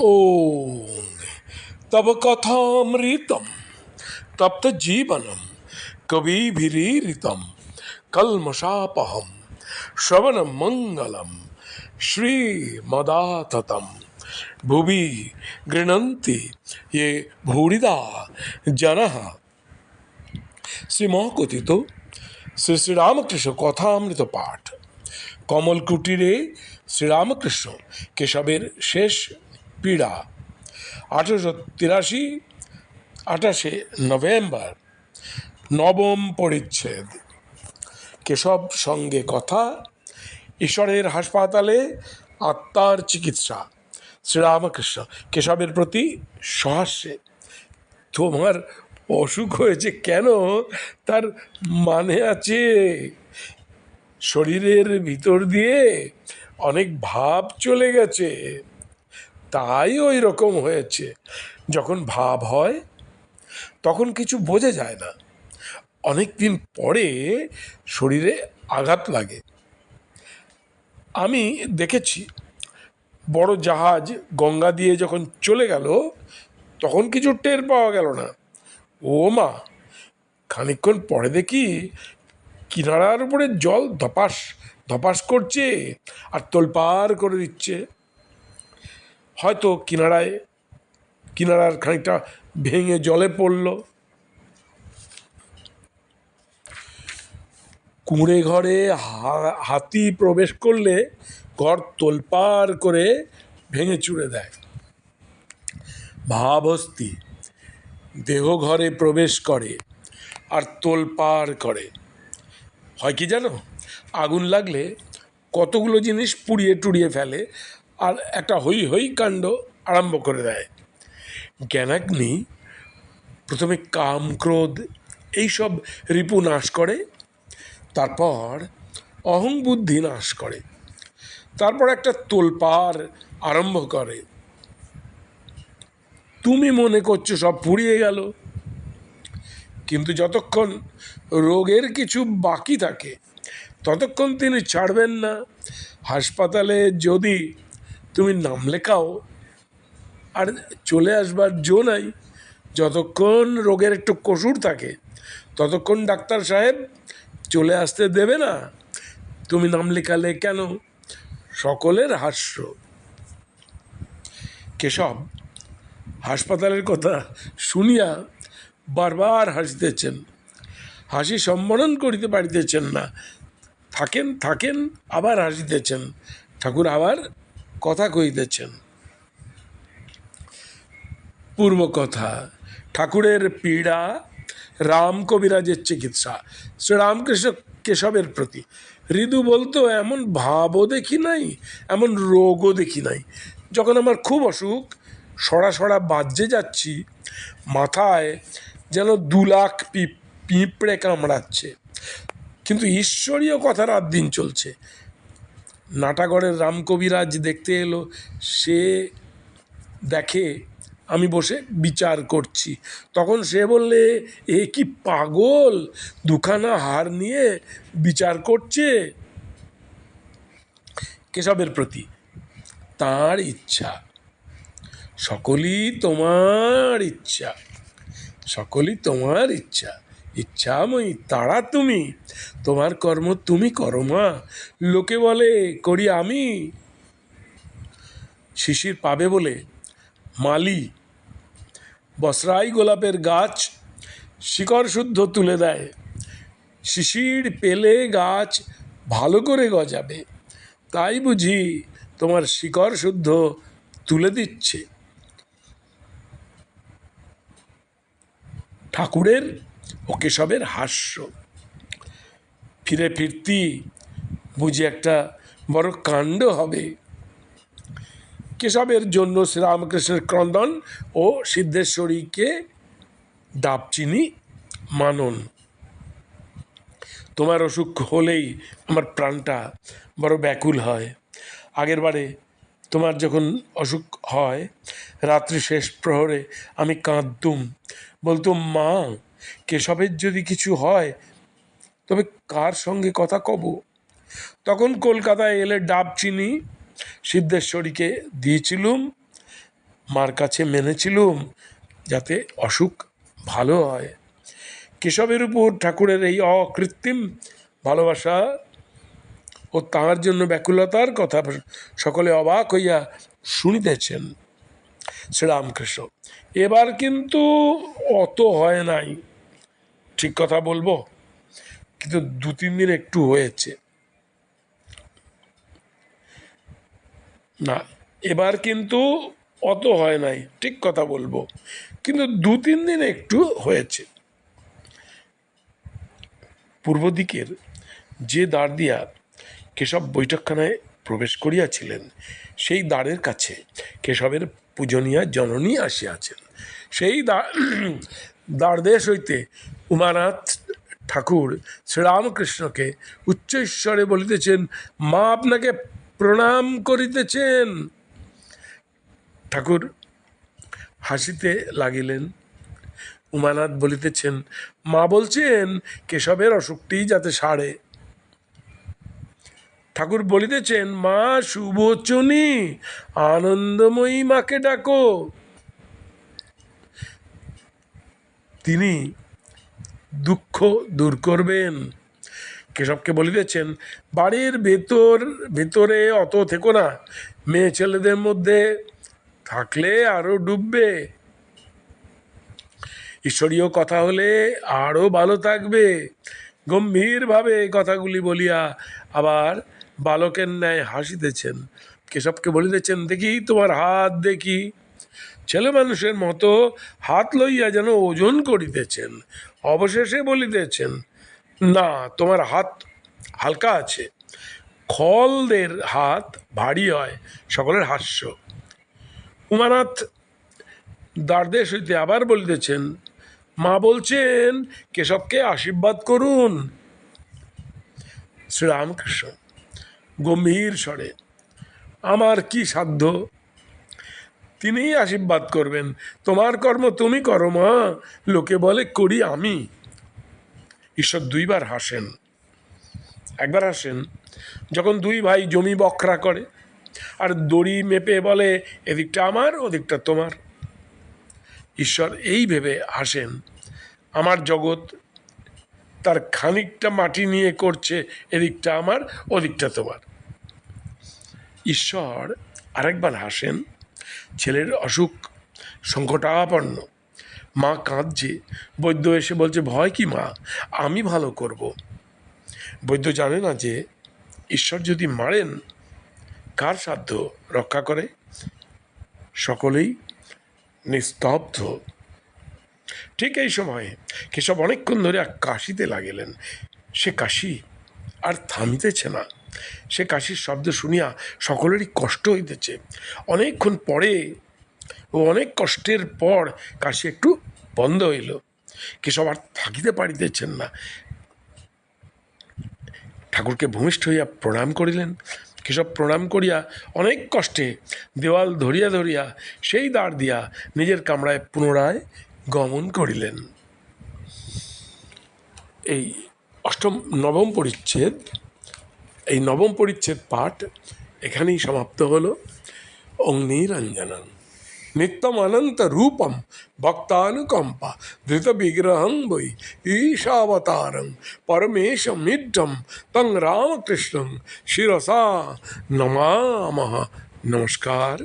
ॐ तव कथामृतं तप्तजीवनं कविभिरीरितं कल्मषापहं श्रवणमङ्गलं श्रीमदाततं भुवि गृह्णन्ति ये भूरिदा जनः শ্রীমকথিত শ্রী শ্রীরামকৃষ্ণ কথামৃত পাঠ কমল কুটিরে শ্রীরামকৃষ্ণ কেশবের শেষ পীড়া। আঠেরোশো তিরাশি, আঠাশে নভেম্বর, নবম পরিচ্ছেদ। কেশব সঙ্গে কথা, ঈশ্বরের হাসপাতালে আত্মার চিকিৎসা। শ্রীরামকৃষ্ণ, কেশবের প্রতি সহাস্যে। তোমার অসুখ হয়েছে কেন? তার মানে আছে শরীরের ভিতর দিয়ে অনেক ভাব চলে গেছে। তাই ওই রকম হয়েছে। যখন ভাব হয়, তখন কিছু বোঝা যায় না। অনেক দিন পরে শরীরে আঘাত লাগে। আমি দেখেছি, বড় জাহাজ গঙ্গা দিয়ে যখন চলে গেল, তখন কিছু টের পাওয়া গেল না। ও মা, খানিকক্ষণ পরে দেখি কিনারার উপরে জল ধপাস ধপাস করছে আর তোলপার করে দিচ্ছে। হয়তো কিনারায়, কিনারার খানিকটা ভেঙে জলে পড়ল। কুঁড়ে ঘরে হাতি প্রবেশ করলে ঘর তোলপার করে ভেঙে চুড়ে দেয়। ভাবস্তি দেহ ঘরে প্রবেশ করে আর তোলপার করে। হয় কি জানো? আগুন লাগলে কতগুলো জিনিস পুড়িয়ে টুড়িয়ে ফেলে আর একটা হই হই কাণ্ড আরম্ভ করে দেয়। জ্ঞানাগ্নি, প্রথমে কাম, ক্রোধ, এইসব রিপু নাশ করে, তারপর অহং বুদ্ধি নাশ করে, তারপর একটা তোলপার আরম্ভ করে। তুমি মনে করছ সব পুড়িয়ে গেল, কিন্তু যতক্ষণ রোগের কিছু বাকি থাকে, ততক্ষণ তিনি ছাড়বেন না। হাসপাতালে যদি তুমি নাম লেখাও আর চলে আসবার জো নাই। যতক্ষণ রোগের একটু কসুর থাকে, ততক্ষণ ডাক্তার সাহেব চলে আসতে দেবে না। তুমি নাম লেখালে কেন? সকলের হাস্য। কেশব, হাসপাতালের কথা শুনিয়া বারবার হাসিতেছেন। হাসি সম্বরণ করিতে পারিতেছেন না। থাকেন থাকেন, আবার হাসিতেছেন। ঠাকুর আবার কথা কহিতেছেন পূর্ব কথা, ঠাকুরের পীড়া রাম কবিরাজের চিকিৎসা। শ্রীরামকৃষ্ণ কেশবের প্রতি। ঋদু বলতো এমন ভাবও দেখি নাই, এমন রোগও দেখি নাই। যখন আমার খুব অসুখ সরা সরা বাজ্যে যাচ্ছি, মাথায় যেন দু লাখ পিপ পিঁপড়ে কামড়াচ্ছে। কিন্তু ঈশ্বরীয় কথা রাত দিন চলছে। নাটাগড়ের রামকবিরাজ দেখতে এলো। সে দেখে আমি বসে বিচার করছি। তখন সে বললে, এ কি পাগল? দুখানা হার নিয়ে বিচার করছে? কেশবের প্রতি, তার ইচ্ছা। সকলই তোমার ইচ্ছা। সকলই তোমার ইচ্ছা। ইচ্ছাময়ী তারা তুমি। তোমার কর্ম তুমি করো, মা। লোকে বলে, করি আমি। শিশির পাবে বলে, মালি। বসরাই গোলাপের গাছ শিকড় শুদ্ধ তুলে দেয়। শিশির পেলে গাছ ভালো করে গজাবে। তাই বুঝি তোমার শিকড় শুদ্ধ তুলে দিচ্ছে। ঠাকুরের ও কেশবের হাস্য। ফিরে ফিরতি বুঝি একটা বড় কাণ্ড হবে। কেশবের জন্য শ্রীরামকৃষ্ণের ক্রন্দন ও সিদ্ধেশ্বরীকে ডাবচিনি মানন। তোমার অসুখ হলেই আমার প্রাণটা বড় ব্যাকুল হয়। আগের বারে তোমার যখন অসুখ হয়, রাত্রি শেষ প্রহরে আমি কাঁদতুম। বলতুম, মা কেশবের যদি কিছু হয়, তবে কার সঙ্গে কথা কব? তখন কলকাতায় এলে ডাব চিনি, সিদ্ধেশ্বরীকে দিয়েছিলুম, মার কাছে মেনেছিলুম, যাতে অসুখ ভালো হয়। কেশবের উপর ঠাকুরের এই অকৃত্রিম ভালোবাসা ও তাঁর জন্য ব্যাকুলতার কথা সকলে অবাক হইয়া শুনিতেছেন। শ্রীরামকৃষ্ণ, এবার কিন্তু অত হয় নাই। ঠিক কথা বলব? কিন্তু দু, তিন দিন একটু হয়েছে। না, এবার কিন্তু অত হয় নাই, ঠিক কথা বলব। কিন্তু দু, তিন দিন একটু হয়েছে। পূর্ব দিকের যে দ্বার দিয়া কেশব বৈঠকখানায় প্রবেশ করিয়াছিলেন, সেই দ্বারের কাছে কেশবের পূজনীয়া জননী আসিয়াছেন। সেই দ্বারদেশ হইতে উমানাথ ঠাকুর শ্রীরামকৃষ্ণকে উচ্চ ঈশ্বরে বলিতেছেন, মা আপনাকে প্রণাম করিতেছেন। ঠাকুর হাসিতে লাগিলেন। উমানাথ বলিতেছেন, মা বলছেন কেশবের অসুখটি যাতে সারে। ঠাকুর বলিতেছেন, মা শুভচনী আনন্দময়ী মাকে ডাকো। তিনি দুঃখ দূর করবেন। কেশবকে বলিতেছেন, বাড়ির ভেতর, ভেতরে অত থেকো না। মেয়ে ছেলেদের মধ্যে থাকলে আরও ডুববে। ঈশ্বরীয় কথা হলে আরও ভালো থাকবে। গম্ভীরভাবে কথাগুলি বলিয়া আবার বালকের ন্যায় হাসিতেছেন। কেশবকে বলিতেছেন, দেখি তোমার হাত, দেখি। ছেলে মানুষের মতো হাত লইয়া যেন ওজন করিতেছেন, অবশেষে বলিতেছেন, না, তোমার হাত হালকা আছে। খলদের হাত ভারী হয়, সকলের হাস্য। উমানাথ দ্বারদেশ হইতে আবার বলিতেছেন, মা বলছেন, কেশবকে আশীর্বাদ করুন। শ্রীরামকৃষ্ণ গম্ভীর স্বরে, আমার কি সাধ্য? তিনিই আশীর্বাদ করবেন। তোমার কর্ম তুমি করো, মা। লোকে বলে, করি আমি। ঈশ্বর দুইবার হাসেন। একবার হাসেন, যখন দুই ভাই জমি বখরা করে, আর দড়ি মেপে বলে, এদিকটা আমার, ওদিকটা তোমার। ঈশ্বর এই ভেবে হাসেন, আমার জগৎ তার খানিকটা মাটি নিয়ে করছে, এদিকটা আমার, ওদিকটা তোমার। ঈশ্বর আরেকবার হাসেন ছেলের অসুখ সংকটাপন্ন। মা কাঁদছে। বৈদ্য এসে বলছে, ভয় কি মা? আমি ভালো করব। বৈদ্য জানে না যে ঈশ্বর যদি মারেন, কার সাধ্য রক্ষা করে? সকলেই নিস্তব্ধ। ঠিক এই সময়ে কেশব অনেকক্ষণ ধরে কাশিতে লাগিলেন। সে কাশি আর থামিতেছে না। সে কাশির শব্দ শুনিয়া সকলেরই কষ্ট হইতেছে। অনেকক্ষণ পরে ও অনেক কষ্টের পর কাশি একটু বন্ধ হইল। কেশব আর থাকিতে পারিতেছেন না। ঠাকুরকে ভূমিষ্ঠ হইয়া প্রণাম করিলেন। কেশব প্রণাম করিয়া অনেক কষ্টে দেওয়াল ধরিয়া ধরিয়া সেই দ্বার দিয়া নিজের কামরায় পুনরায় গমন করিলেন। এই অষ্টম নবম পরিচ্ছেদ এই নবম পরিচ্ছেদ পাঠ এখানেই সমাপ্ত হলো। অগ্নিরঞ্জনম নিত্যম অনন্ত রূপম ভক্তানুকম্পা ধৃত বিগ্রহং বৈ ঈশাবতারং পরমেশ মিড্ডম তং রামকৃষ্ণং শিরসা নমামহ নমস্কার।